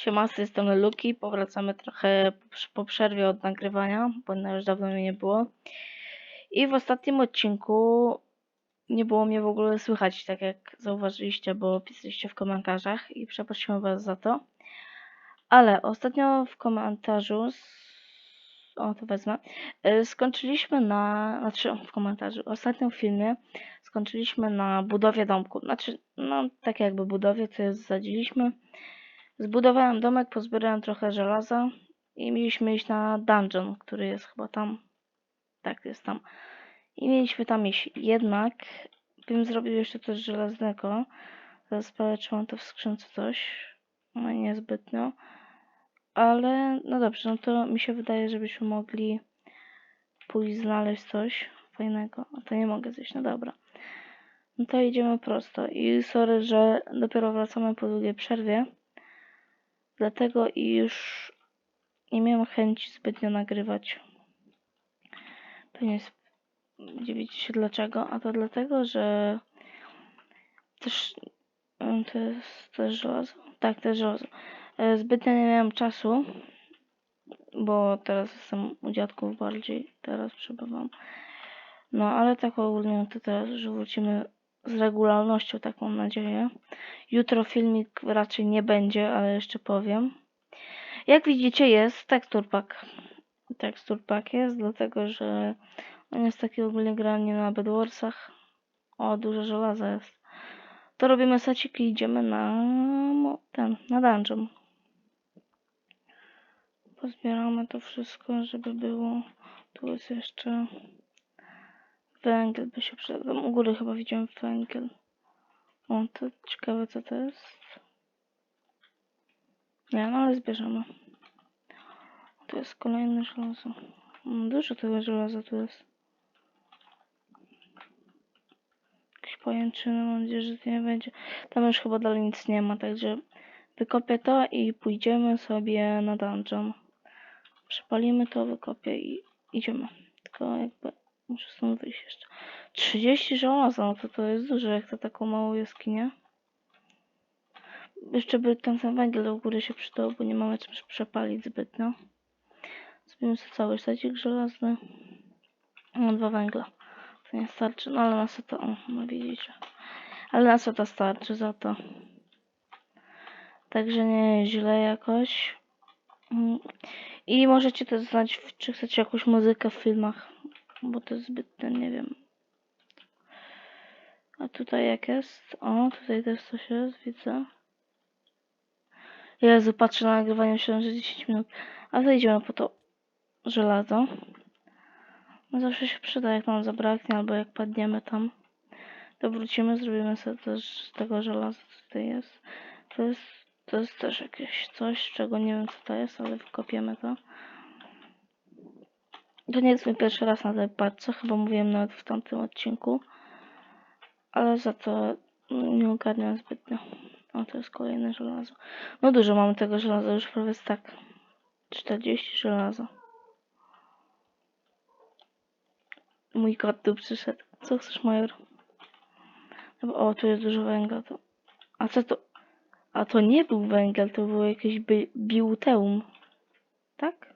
Siemasy, jestem Luki. Powracamy trochę po- przerwie od nagrywania, bo już dawno mnie nie było. I w ostatnim odcinku nie było mnie w ogóle słychać, tak jak zauważyliście, bo pisaliście w komentarzach i przeprosimy Was za to. Ale ostatnio w komentarzu, o to wezmę, y, skończyliśmy na, znaczy w komentarzu, ostatnim filmie skończyliśmy na budowie domku. Znaczy, no tak jakby budowie, co zadziliśmy. Zbudowałem domek, pozbierałem trochę żelaza i mieliśmy iść na dungeon, który jest chyba tam. Tak, jest tam. I mieliśmy tam iść. Jednak bym zrobił jeszcze coś żelaznego. Zaraz czy mam to w skrzynce coś. No niezbytnio. Ale no dobrze, no to mi się wydaje, żebyśmy mogli pójść znaleźć coś fajnego. A to nie mogę zjeść, no dobra. No to idziemy prosto. I sorry, że dopiero wracamy po długiej przerwie. Dlatego i już nie miałem chęci zbytnio nagrywać. Pewnie dziwicie się dlaczego, a to dlatego, że też to jest też żelazo. Tak, jest żelazo. E, Zbytnio nie miałem czasu, bo teraz jestem u dziadków bardziej, teraz przebywam. No, ale tak ogólnie to teraz już wrócimy z regularnością, tak mam nadzieję. Jutro filmik raczej nie będzie, ale jeszcze powiem. Jak widzicie jest teksturpak. Teksturpak jest, dlatego że on jest taki ogólnie grany na Bedwarsach. O, dużo żelaza jest. To robimy secik i idziemy na ten, na dungeon. Pozbieramy to wszystko, żeby było. Tu jest jeszcze węgiel, by się przydał. U góry chyba widziałem węgiel. O, to ciekawe co to jest. Nie, no ale zbierzemy. To jest kolejne żelazo. Mm, Dużo tego żelaza tu jest. Jakieś pajęczyny, mam nadzieję, że to nie będzie. Tam już chyba dalej nic nie ma, także wykopię to i pójdziemy sobie na dungeon. Przepalimy to, wykopię i idziemy. Tylko jakby muszę stąd wyjść jeszcze. 30 żelaza, no to to jest dużo jak to taką małą jaskinię. Jeszcze by ten sam węgiel do góry się przydał, bo nie mamy czym przepalić zbytnio. Zrobimy sobie cały stacik żelazny. Mam dwa węgla. To nie starczy, no ale na to, o, no widzicie. Ale na to starczy za to. Także nie źle jakoś. Mm. I możecie też znać, czy chcecie jakąś muzykę w filmach, bo to jest zbyt, ten, nie wiem. A tutaj jak jest? O, tutaj też coś jest, widzę. Jezu, patrzę na nagrywanie, myślałem, że 10 minut. A to idziemy po to żelazo. No zawsze się przyda, jak nam zabraknie, albo jak padniemy tam. To wrócimy, zrobimy sobie też tego żelaza, co tutaj jest. To jest, to jest też jakieś coś, czego nie wiem, co to jest, ale wykopiemy to. To nie jest mój pierwszy raz na tej paczce, chyba mówiłem nawet w tamtym odcinku. Ale za to nie ogarniam zbytnio. O, to jest kolejne żelazo. No dużo mamy tego żelaza, już prawie tak. 40 żelaza. Mój kot tu przyszedł. Co chcesz, major? O, tu jest dużo węgla. To... A co to? A to nie był węgiel, to było jakieś bi biuteum. Tak?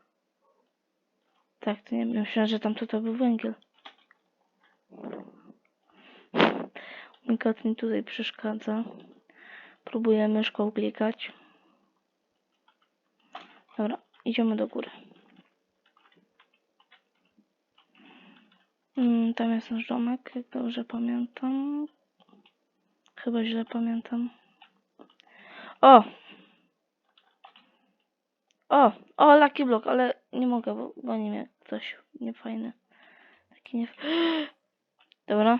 Tak, to nie myślałem, że tam to, był węgiel. Mój kot mi tutaj przeszkadza. Próbuję myszką klikać. Dobra, idziemy do góry. Mm, tam jest nasz domek, jak dobrze pamiętam. Chyba źle pamiętam. O! O! O, Lucky Block, ale nie mogę, bo goni mnie coś niefajne. Taki nie... Dobra.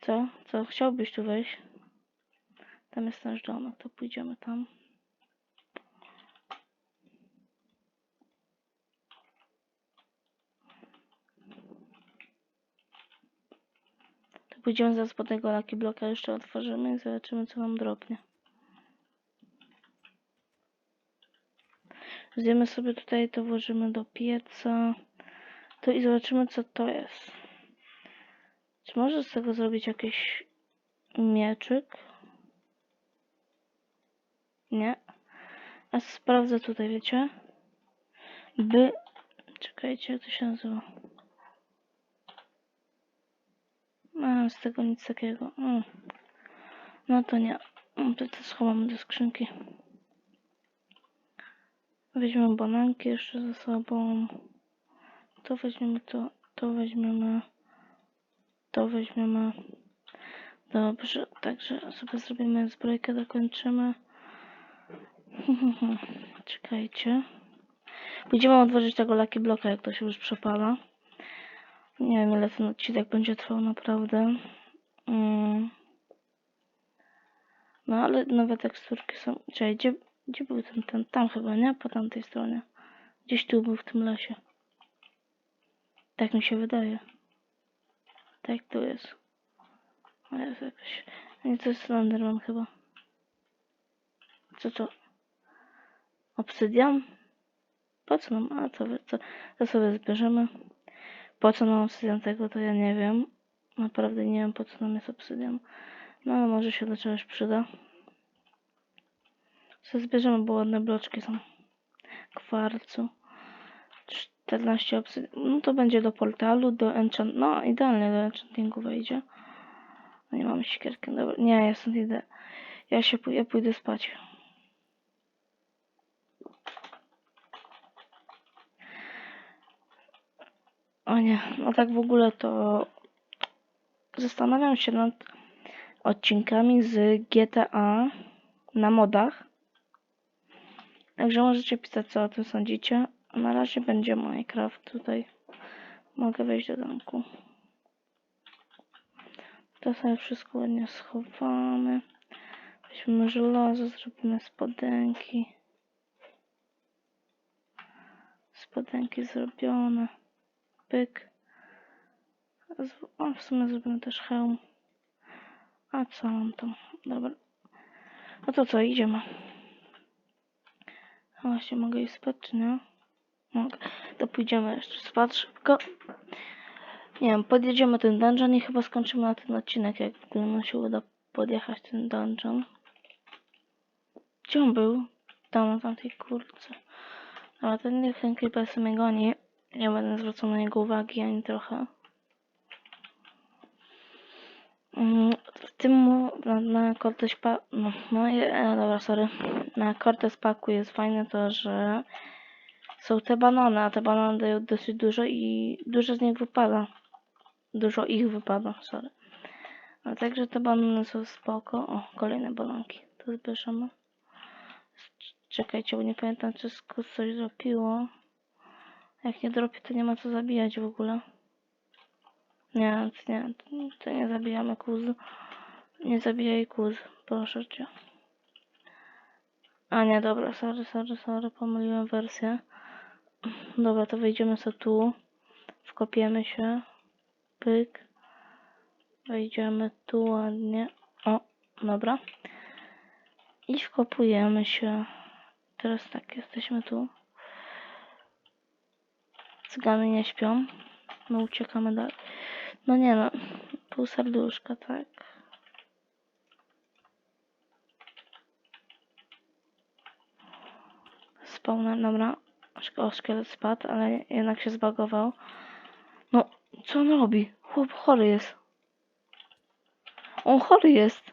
Co? Co? Chciałbyś tu wejść? Tam jest nasz domek, to pójdziemy tam. To pójdziemy zaraz po tego Lucky Blocka, jeszcze otworzymy i zobaczymy co nam drobnie. Zjemy sobie tutaj, to włożymy do pieca. To i zobaczymy co to jest. Czy może z tego zrobić jakiś mieczyk? Nie. A sprawdzę tutaj, wiecie? By... Czekajcie, jak to się nazywa? A, z tego nic takiego. Mm. No to nie. To to schowamy do skrzynki. Weźmiemy bananki jeszcze ze sobą. To weźmiemy to, to weźmiemy. To weźmiemy. Dobrze, także sobie zrobimy zbrojkę, dokończymy. Czekajcie. Pójdziemy otworzyć tego Lucky Bloka, jak to się już przepala. Nie wiem, ile ten odcinek będzie trwał naprawdę. Mm. No, ale nowe teksturki są... Czekaj, gdzie, gdzie był ten, ten? Tam chyba, nie? Po tamtej stronie. Gdzieś tu był w tym lesie. Tak mi się wydaje. Tak tu jest. A jest jakoś... Nie, to jest Slenderman chyba. Co to? Obsydian? Po co nam? A to, to, to sobie zbierzemy. Po co nam obsydian tego, to ja nie wiem. Naprawdę nie wiem, po co nam jest obsydian. No ale może się do czegoś przyda. Co zbierzemy, bo ładne bloczki są. Kwarcu. 14 obsydian. No to będzie do portalu, do enchant... No idealnie do enchantingu wejdzie. No nie mam siekierki. Dobra, nie, ja stąd idę. Ja się ja pójdę spać. O nie, no tak w ogóle to zastanawiam się nad odcinkami z GTA na modach. Także możecie pisać, co o tym sądzicie. Na razie będzie Minecraft tutaj. Mogę wejść do domku. To sobie wszystko ładnie schowamy. Weźmiemy żelazo, zrobimy spodenki. Spodenki zrobione. Pyk. O, w sumie zrobimy też hełm. A co mam tam? Dobra. No to co, idziemy. Właśnie, mogę iść spać, czy nie? To pójdziemy jeszcze spać szybko. Nie wiem, podjedziemy ten dungeon i chyba skończymy na ten odcinek, jak nam się uda podjechać ten dungeon. Gdzie on był? Tam na tamtej kurce. Ale ten niech ten creeper sobie goni. Nie będę zwracał na niego uwagi ani trochę. Mm, W tym na, na Cortes pa- no, no e, dobra, sorry. Na Cortes Paku jest fajne to, że są te banany, a te banany dają dosyć dużo i dużo z nich wypada. Dużo ich wypada, sorry. A także te banany są spoko. O, kolejne bananki. To zbierzemy. Czekajcie, bo nie pamiętam, czy skus coś dropiło. Jak nie dropi, to nie ma co zabijać w ogóle. Nie, nie, to nie zabijamy kuz. Nie zabijaj kuz, proszę cię. A nie, dobra, sorry, sorry, sorry, pomyliłem wersję. Dobra, to wejdziemy sobie tu. Wkopiemy się. Pyk. Wejdziemy tu ładnie. O, dobra. I wkopujemy się. Teraz tak, jesteśmy tu. Cygany nie śpią. My uciekamy dalej. No nie no, pół serduszka, tak. Spawner, dobra. O, szkielet spadł, ale jednak się zbagował. No, co on robi? Chłop chory jest. On chory jest.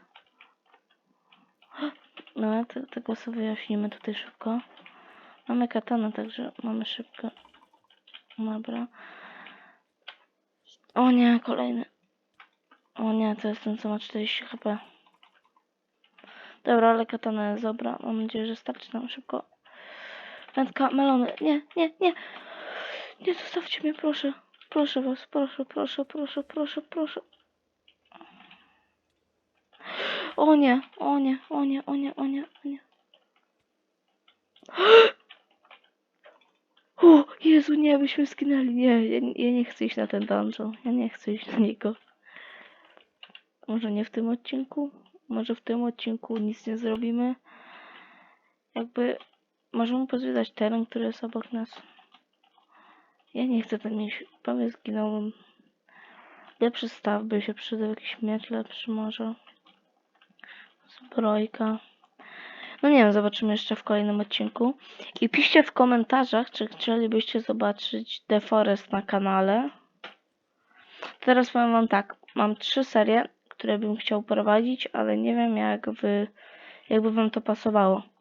No, te, tego sobie wyjaśnimy tutaj szybko. Mamy katanę, także mamy szybko. Dobra. O nie, kolejny. O nie, to jest ten, co ma 40 HP. Dobra, ale katana jest dobra. Mam nadzieję, że starczy nam szybko. Wędka, melony. Nie, nie, nie. Nie zostawcie mnie, proszę. Proszę was, proszę, proszę, proszę, proszę, proszę. O nie, o nie, o nie, o nie, o nie, o nie. O, Jezu, nie, byśmy skinęli. Nie, ja, ja nie chcę iść na ten dungeon. Ja nie chcę iść na niego. Może nie w tym odcinku? Może w tym odcinku nic nie zrobimy? Jakby możemy pozwiedzać teren, który jest obok nas. Ja nie chcę tam iść. Prawie zginąłem. Lepszy staw by się przydał, jakiś miecz lepszy może. Zbrojka. No nie wiem, zobaczymy jeszcze w kolejnym odcinku. I piszcie w komentarzach, czy chcielibyście zobaczyć The Forest na kanale. Teraz powiem wam tak, mam trzy serie, które bym chciał prowadzić, ale nie wiem jak wy, jakby wam to pasowało.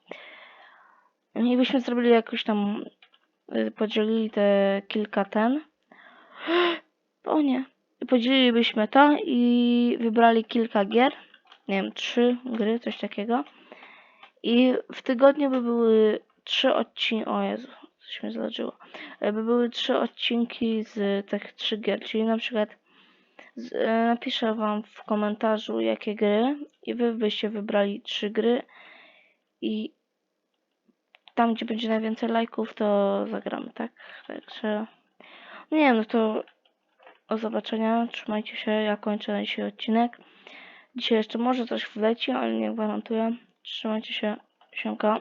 I byśmy zrobili jakoś tam, y, podzielili te kilka ten. O nie. Podzielilibyśmy to i wybrali kilka gier. Nie wiem, trzy gry, coś takiego. I w tygodniu by były trzy odcinki. O Jezu, coś mnie zdarzyło. E, By były trzy odcinki z tych trzech gier. Czyli na przykład z, e, napiszę wam w komentarzu jakie gry i wy byście wybrali trzy gry i tam gdzie będzie najwięcej lajków to zagramy, tak? Także nie wiem, no to do zobaczenia. Trzymajcie się, ja kończę dzisiaj odcinek. Dzisiaj jeszcze może coś wleci, ale nie gwarantuję. Trzymajcie się. Siemka.